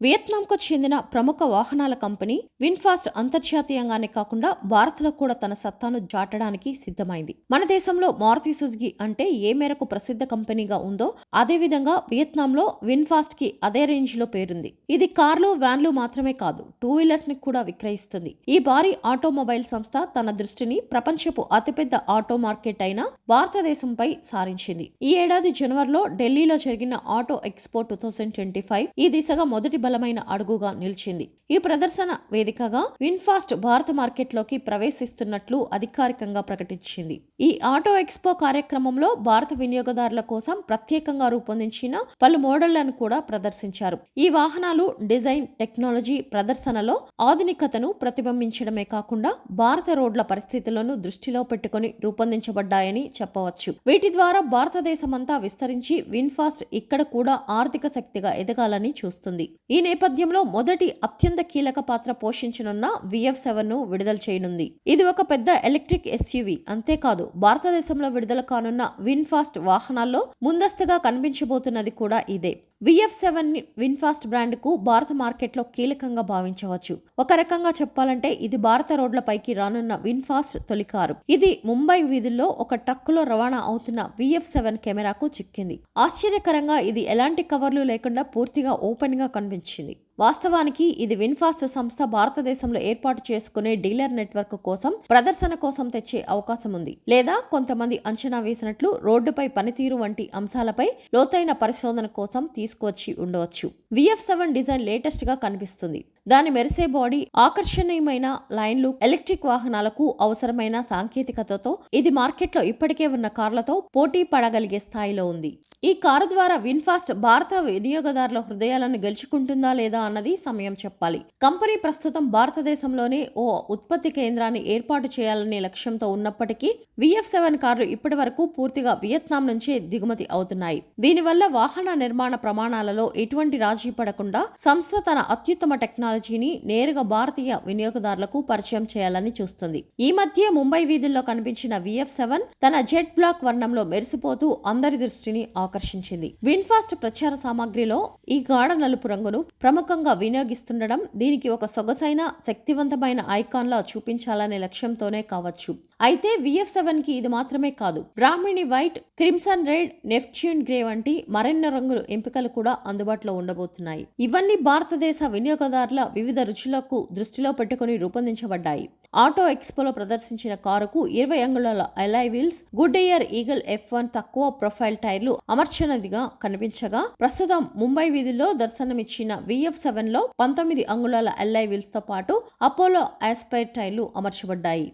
వియత్నాంకు చెందిన ప్రముఖ వాహనాల కంపెనీ విన్ఫాస్ట్ అంతర్జాతీయంగానే కాకుండా భారత్లో కూడా తన సత్తాను చాటడానికి సిద్ధమైంది. మన దేశంలో మారుతి సుజుకి అంటే ఏ మేరకు ప్రసిద్ధ కంపెనీగా ఉందో అదే విధంగా వియత్నాంలో విన్ఫాస్ట్కి అదే రేంజ్లో పేరుంది. ఇది కార్లు వ్యాన్లు మాత్రమే కాదు టూ వీలర్స్ని కూడా విక్రయిస్తుంది. ఈ భారీ ఆటోమొబైల్ సంస్థ తన దృష్టిని ప్రపంచపు అతిపెద్ద ఆటో మార్కెట్ అయిన భారతదేశంపై సారించింది. ఈ ఏడాది జనవరిలో ఢిల్లీలో జరిగిన auto expo two thousand twenty five ఈ దిశగా మొదటి బలమైన అడుగుగా నిలిచింది. ఈ ప్రదర్శన వేదికగా విన్ఫాస్ట్ భారత మార్కెట్లోకి ప్రవేశిస్తున్నట్లు అధికారికంగా ప్రకటించింది. ఈ ఆటో ఎక్స్పో కార్యక్రమంలో భారత వినియోగదారుల కోసం ప్రత్యేకంగా రూపొందించిన పలు మోడళ్ళను కూడా ప్రదర్శించారు. ఈ వాహనాలు డిజైన్ టెక్నాలజీ ప్రదర్శనలో ఆధునికతను ప్రతిబింబించడమే కాకుండా భారత రోడ్ల పరిస్థితులను దృష్టిలో పెట్టుకుని రూపొందించబడ్డాయని చెప్పవచ్చు. వీటి ద్వారా భారతదేశమంతా విస్తరించి విన్ఫాస్ట్ ఇక్కడ కూడా ఆర్థిక శక్తిగా ఎదగాలని చూస్తుంది. ఈ ఈ నేపథ్యంలో మొదటి అత్యంత కీలక పాత్ర పోషించనున్న విఎఫ్ సెవెన్ను విడుదల చేయనుంది. ఇది ఒక పెద్ద ఎలక్ట్రిక్ ఎస్యూవి. అంతేకాదు భారతదేశంలో విడుదల కానున్న విన్ఫాస్ట్ వాహనాల్లో ముందస్తుగా కనిపించబోతున్నది కూడా ఇదే. విఎఫ్ సెవెన్ విన్ఫాస్ట్ బ్రాండ్కు భారత మార్కెట్లో కీలకంగా భావించవచ్చు. ఒక రకంగా చెప్పాలంటే ఇది భారత రోడ్లపైకి రానున్న విన్ఫాస్ట్ తొలి కారు. ఇది ముంబై వీధుల్లో ఒక ట్రక్కులో రవాణా అవుతున్న విఎఫ్ సెవెన్ కెమెరాకు చిక్కింది. ఆశ్చర్యకరంగా ఇది ఎలాంటి కవర్లు లేకుండా పూర్తిగా ఓపెన్గా కనిపించింది. వాస్తవానికి ఇది విన్ఫాస్ట్ సంస్థ భారతదేశంలో ఏర్పాటు చేసుకునే డీలర్ నెట్వర్క్ కోసం ప్రదర్శన కోసం తెచ్చే అవకాశం ఉంది. లేదా కొంతమంది అంచనా వేసినట్లు రోడ్డుపై పనితీరు వంటి అంశాలపై లోతైన పరిశోధన కోసం తీసుకువచ్చి ఉండవచ్చు. విఎఫ్ సెవెన్ డిజైన్ లేటెస్ట్గా కనిపిస్తుంది. దాని మెరిసే బాడీ ఆకర్షణీయమైన లైన్లు ఎలక్ట్రిక్ వాహనాలకు అవసరమైన సాంకేతికతతో ఇది మార్కెట్లో ఇప్పటికే ఉన్న కార్లతో పోటీ పడగలిగే స్థాయిలో ఉంది. ఈ కారు ద్వారా విన్ఫాస్ట్ భారత వినియోగదారుల హృదయాలను గెలుచుకుంటుందా లేదా అన్నది సమయం చెప్పాలి. కంపెనీ ప్రస్తుతం భారతదేశంలోనే ఓ ఉత్పత్తి కేంద్రాన్ని ఏర్పాటు చేయాలనే లక్ష్యంతో ఉన్నప్పటికీ విఎఫ్ సెవెన్ కార్లు ఇప్పటి వరకు పూర్తిగా వియత్నాం నుంచే దిగుమతి అవుతున్నాయి. దీనివల్ల వాహన నిర్మాణ ప్రమాణాలలో ఎటువంటి రాజీ పడకుండా సంస్థ తన అత్యుత్తమ టెక్నాలజీ టెక్నాలజీని నేరుగా భారతీయ వినియోగదారులకు పరిచయం చేయాలని చూస్తుంది. ఈ మధ్య ముంబై వీధుల్లో కనిపించిన విఎఫ్ సెవెన్ తన జెట్ బ్లాక్ వర్ణంలో మెరిసిపోతూ అందరి దృష్టిని ఆకర్షించింది. విన్ఫాస్ట్ ప్రచార సామాగ్రిలో ఈ గాఢ నలుపు రంగును ప్రముఖంగా వినియోగిస్తుండడం దీనికి ఒక సొగసైన శక్తివంతమైన ఐకాన్ లా చూపించాలనే లక్ష్యంతోనే కావచ్చు. అయితే విఎఫ్ సెవెన్కి ఇది మాత్రమే కాదు. Brahmani white crimson red neptune grey వంటి మరెన్నో రంగులు ఎంపికలు కూడా అందుబాటులో ఉండబోతున్నాయి. ఇవన్నీ భారతదేశ వినియోగదారుల వివిధ రుచులకు దృష్టిలో పెట్టుకుని రూపొందించబడ్డాయి. ఆటో ఎక్స్పోలో ప్రదర్శించిన కారుకు ఇరవై అంగుళాల alloy wheels Goodyear Eagle F one తక్కువ ప్రొఫైల్ టైర్లు అమర్చనదిగా కనిపించగా ప్రస్తుతం ముంబై వీధుల్లో దర్శనమిచ్చిన విఎఫ్ సెవెన్లో పంతొమ్మిది అంగుళాల ఎల్ఐ వీల్స్తో పాటు అపోలో ఆస్పైర్ టైర్లు అమర్చబడ్డాయి.